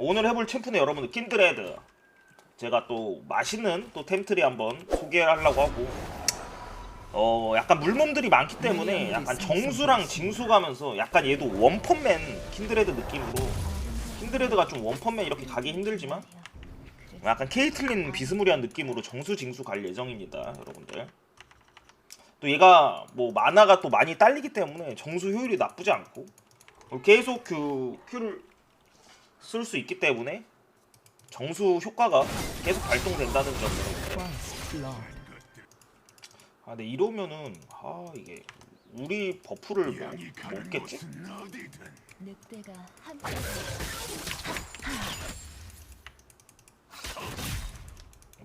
오늘 해볼 챔프는 여러분들 킨드레드. 제가 또 맛있는 또 템트리 한번 소개하려고 하고. 어 약간 물몸들이 많기 때문에 약간 정수랑 징수 가면서 약간 얘도 원펀맨 킨드레드 느낌으로. 킨드레드가 좀 원펀맨 이렇게 가기 힘들지만 약간 케이틀린 비스무리한 느낌으로 정수 징수 갈 예정입니다 여러분들. 또 얘가 뭐 만화가 또 많이 딸리기 때문에 정수 효율이 나쁘지 않고 계속 그 큐를 쓸 수 있기 때문에 정수 효과가 계속 발동된다는 점. 아 근데 이러면은 아 이게 우리 버프를 뭐 먹겠지? 늑대가 함께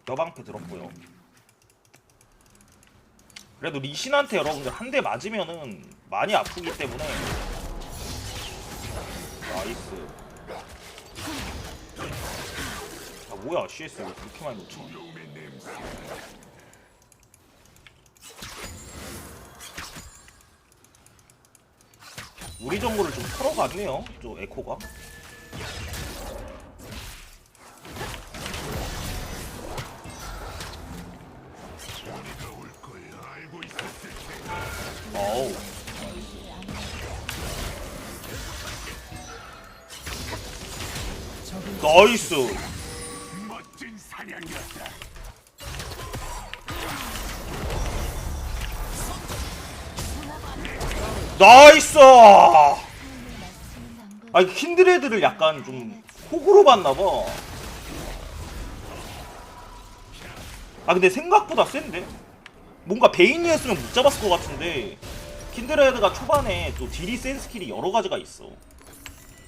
뼈방패 들었고요 그래도 리신한테 여러분들 한 대 맞으면은 많이 아프기 때문에 나이스 아 뭐야 CS 왜 그렇게 많이 놓쳐? 우리 정보를 좀 털어갔네요 저 에코가. 어우. 나이스 사냥이었다. 나이스 아니 킨드레드를 약간 좀 호구로 봤나봐 아 근데 생각보다 센데? 뭔가 베인이었으면 못 잡았을 것 같은데 킨드레드가 초반에 또 딜이 센 스킬이 여러 가지가 있어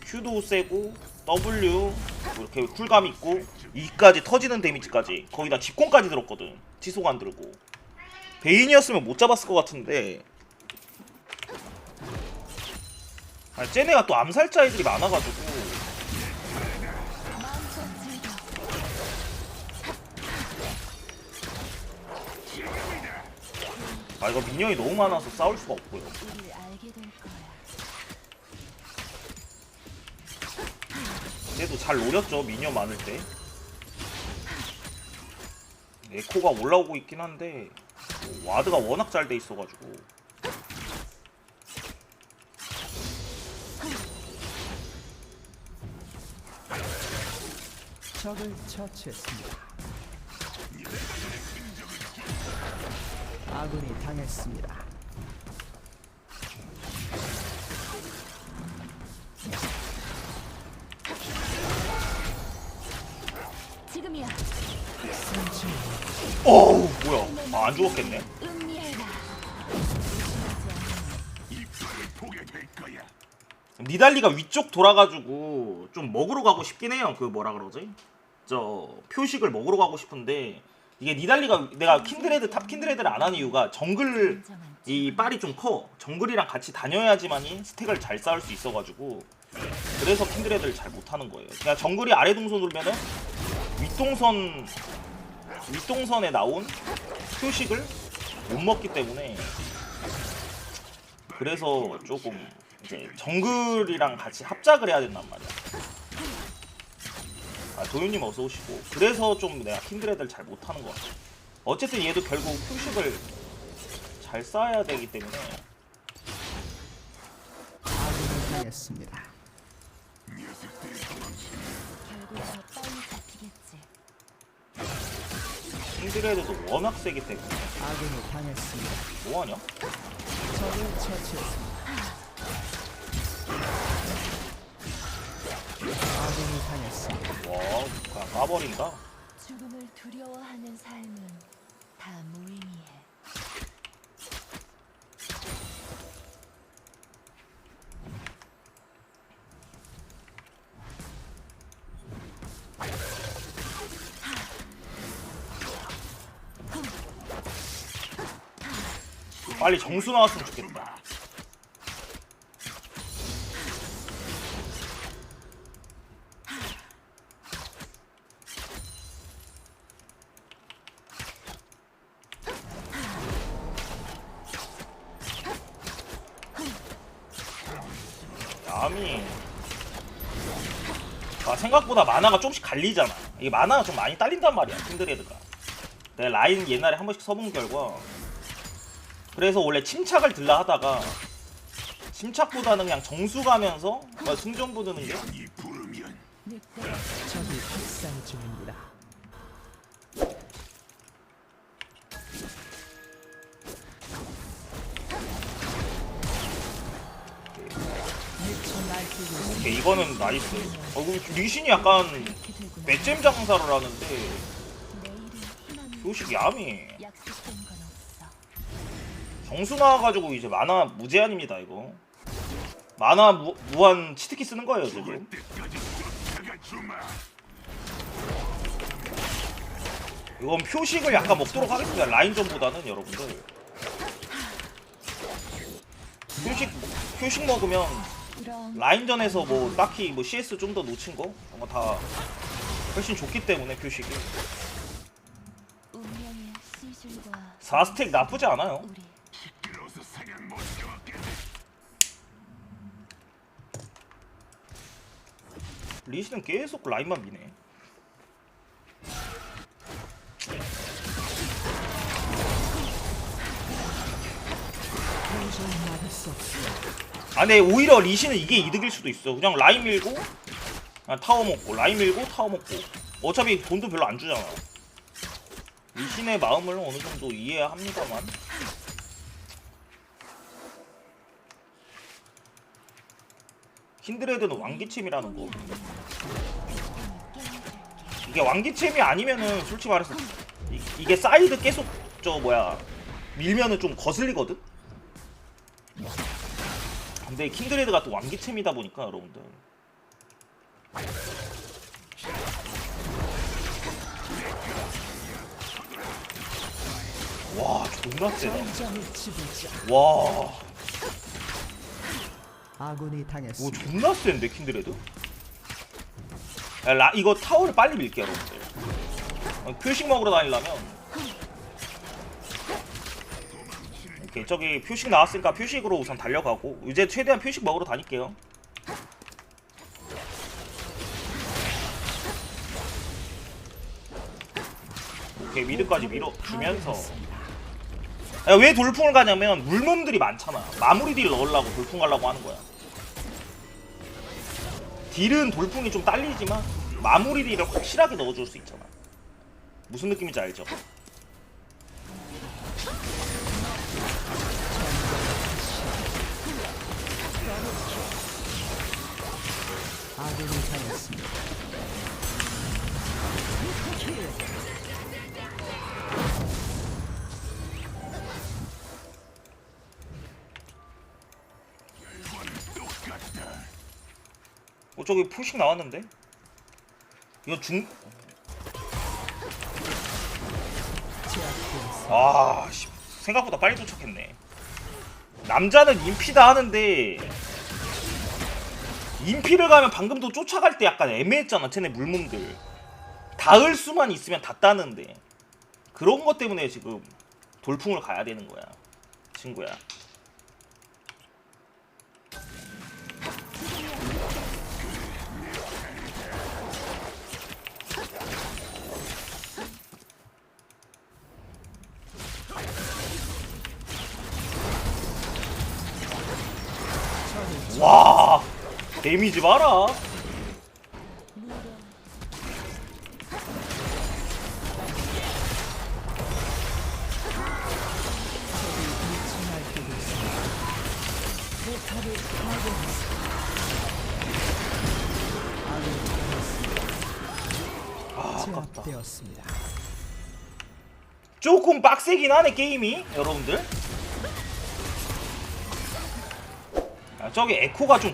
Q도 세고 W 이렇게 쿨감 있고 E까지 터지는 데미지까지 거기다 집공까지 들었거든. 지속 안 들고. 베인이었으면 못 잡았을 것 같은데. 아, 쟤네가 또 암살자 애들이 많아가지고. 아 이거 미니언이 너무 많아서 싸울 수가 없고요 얘도 잘 노렸죠 미니언 많을 때 에코가 올라오고 있긴 한데 뭐 와드가 워낙 잘 돼 있어가지고 적을 처치했습니다. 아군이 당했습니다. 어우 뭐야 아, 안 죽었겠네. 니달리가 위쪽 돌아가지고 좀 먹으러 가고 싶긴 해요 그 뭐라 그러지 저 표식을 먹으러 가고 싶은데 이게 니달리가 내가 킨드레드 탑 킨드레드를 안 하는 이유가 정글 이 빨이 좀 커. 정글이랑 같이 다녀야지만이 스택을 잘 쌓을 수 있어가지고 그래서 킨드레드를 잘 못하는 거예요. 그냥 정글이 아래 동선 돌면은 윗동선 윗동선에 나온 표식을 못 먹기 때문에 그래서 조금 이제 정글이랑 같이 합작을 해야 된단 말이야. 아, 도윤님 어서 오시고 그래서 좀 내가 킨드레드를 잘 못하는 것 같아. 어쨌든 얘도 결국 표식을 잘 쌓아야 되기 때문에 아군이 당했습니다. 킹드레드도 워낙 세기 때문에 아군이 당했습니다. 뭐하냐? 적을 처치했습니다. 아군이 당했습니다. 와 그냥 까버린다 죽음을 두려워하는 삶은 다 무의미해. 빨리 정수 나왔으면 좋겠다 야미 아, 생각보다 만화가 좀씩 갈리잖아. 이게 만화가 좀 많이 딸린단 말이야, 킨드레드가. 내가 라인 옛날에 한 번씩 써본 결과. 그래서 원래 침착을 들라 하다가 침착보다는 그냥 정수 가면서 뭐 승전부 드는 게 적이 학살 중입니다. 오케이, 이거는 나이스. 어, 그럼 리신이 약간. 매잼 장사를 하는데 교식 야미. 정수 나와가지고 이제 만화 무제한입니다 이거. 만화 무, 무한 치트키 쓰는 거예요 지금. 이건 표식을 약간 먹도록 하겠습니다. 라인전보다는 여러분들. 표식 표식 먹으면 라인전에서 뭐 딱히 뭐 CS 좀 더 놓친 거 그런 거 다 훨씬 좋기 때문에 표식이 운명의 시술과 4스택 나쁘지 않아요. 리시는 계속 라인만 미네. 아, 근데 오히려 리시는 이게 이득일 수도 있어. 그냥 라인 밀고 아, 타워 먹고 라인 밀고 타워 먹고 어차피 돈도 별로 안 주잖아. 리신의 마음을 어느 정도 이해합니다만. 힌드레드는 왕기침이라는 거. 이게 왕기침이 아니면은 솔직히 말해서 이, 이게 사이드 계속 저 뭐야 밀면은 좀 거슬리거든. 근데 킨드레드가 또 왕기챔이다 보니까 여러분들 와 존나 세다 와 아군이 오, 당했습니다. 존나 센데 킨드레드? 야, 라, 이거 타워를 빨리 밀게 여러분들. 어, 표식 먹으러 다니려면. 오케이 저기 표식 나왔으니까 표식으로 우선 달려가고. 이제 최대한 표식 먹으러 다닐게요. 오케이 미드까지 밀어주면서 야, 왜 돌풍을 가냐면 물몸들이 많잖아 마무리 딜 넣으려고 돌풍 가려고 하는 거야 딜은 돌풍이 좀 딸리지만 마무리 딜을 확실하게 넣어줄 수 있잖아 무슨 느낌인지 알죠? 아군이 당했습니다. 저기 표식 나왔는데? 이거 중... 아 씨, 생각보다 빨리 도착했네. 남자는 인피다 하는데 인피를 가면 방금도 쫓아갈 때 약간 애매했잖아 쟤네 물몸들. 닿을 수만 있으면 닿다는데. 그런 것 때문에 지금 돌풍을 가야 되는 거야 친구야 니다. 아 아깝다 제압되었습니다. 조금 빡세긴 하네 게임이 여러분들 저기 에코가 좀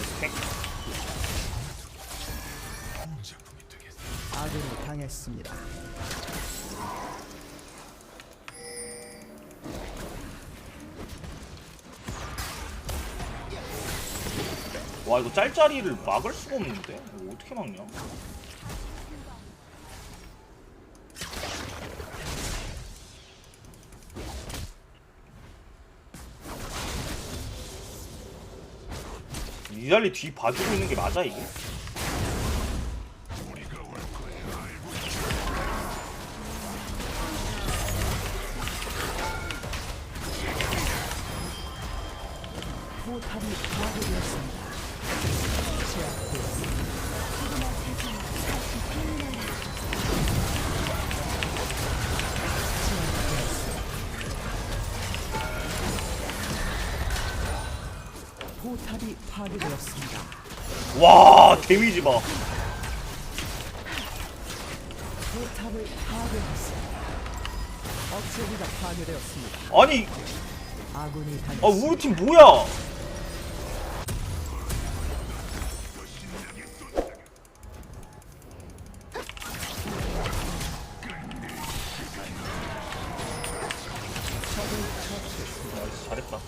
스택 아군이 당했습니다. 와 이거 짤짤이를 막을 수가 없는데 이거 어떻게 막냐? 이달리 뒤 봐주고 있는 게 맞아 이게? 포탑이 파괴되었습니다. 와 데미지 봐. 포탑을 파괴했습니다. 억제기가 파괴되었습니다. 아니 아군이 아 당했습니다. 우리 팀 뭐야? 나이스, 잘했다.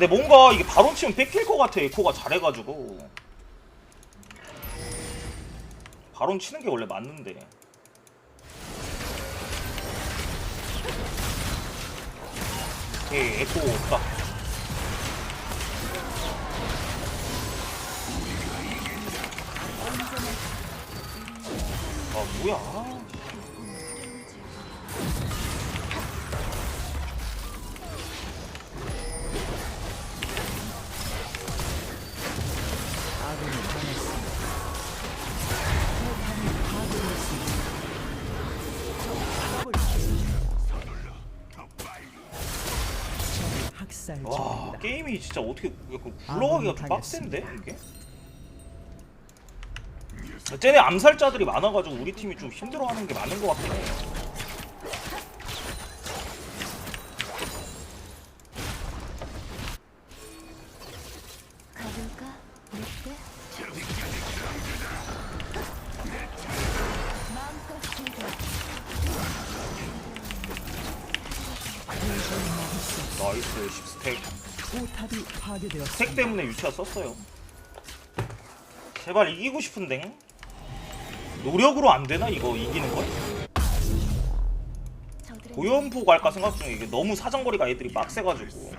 근데 뭔가 이게 바론 치면 뺏길 것 같아. 에코가 잘해가지고. 바론 치는 게 원래 맞는데. 오케이, 에코 없다. 아, 뭐야. 게임이 진짜 어떻게 약간 굴러가기가 좀 빡센데, 이게? 쟤네 암살자들이 많아가지고 우리 팀이 좀 힘들어하는 게 맞는 것 같긴 해. 가 스택 때문에 유치아 썼어요. 제발 이기고 싶은데. 노력으로 안 되나 이거 이기는 거? 저들은 고연포 갈까 생각 중에 이게 너무 사정거리가 애들이 빡세가지고.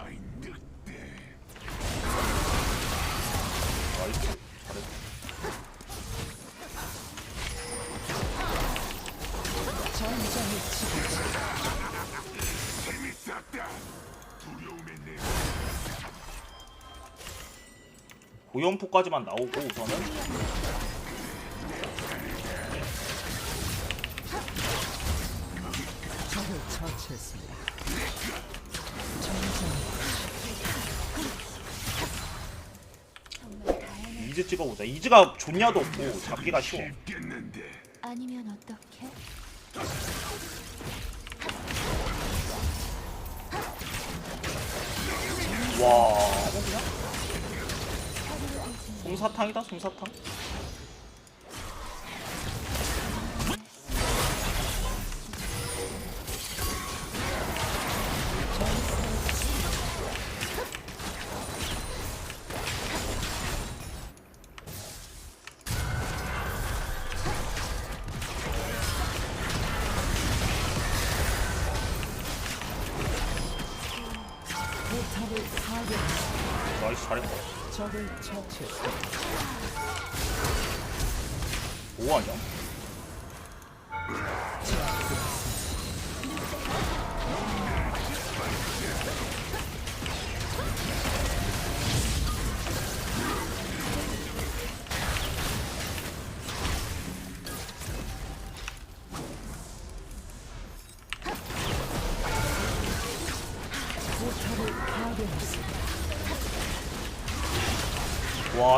고연포까지만 나오고 우선은 이즈 찍어보자. 이즈가 좋냐도 없고 잡기가 쉬워. 아니면 어떻게? 와. 솜사탕이다 솜사탕. 적을 처치했습니다. 뭐하냐?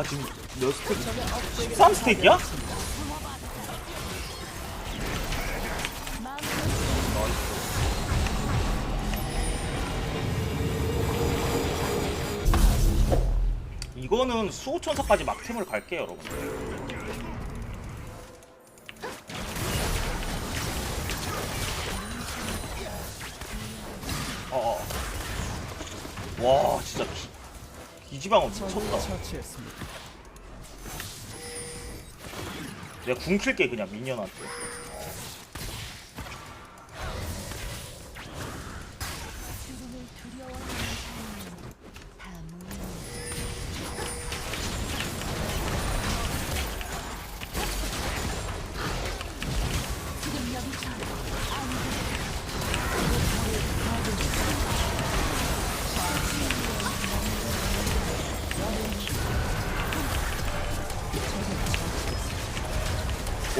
지금 몇 스택? 13스택이야? 이거 이거는 수호천사까지 막템을 갈게요 여러분 어어 와 진짜 기, 기지방어 미쳤다 처치했습니다. 내가 궁 킬게 그냥 미니언한테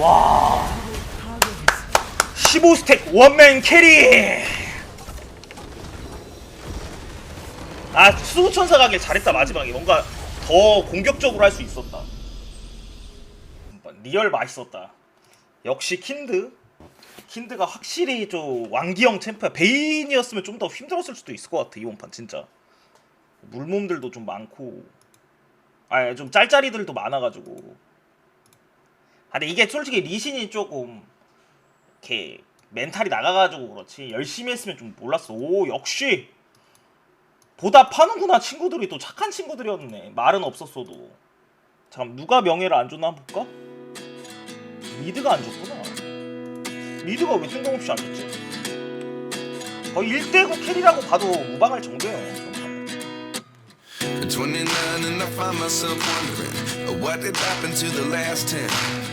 와. 파괴했습니다. 15스택 원맨 캐리. 아 수호천사 가길 잘했다 마지막에. 뭔가 더 공격적으로 할 수 있었다. 리얼 맛있었다. 역시 킨드. 킨드가 확실히 좀 왕기형 챔프야. 베인이었으면 좀 더 힘들었을 수도 있을 것 같아 이번 판 진짜. 물몸들도 좀 많고. 아좀 짤짤이들도 많아가지고 아 근데 이게 솔직히 리신이 조금 이렇게 멘탈이 나가가지고 그렇지. 열심히 했으면 좀 몰랐어. 오 역시 보다 파는구나 친구들이. 또 착한 친구들이었네. 말은 없었어도. 잠깐 누가 명예를 안 줬나 볼까? 미드가 안 줬구나. 미드가 왜 뜬금없이 안 줬지? 거의 1대9 캐리라고 봐도 무방할 정도예요 29 and I find myself wondering uh, what did happen to the last 10.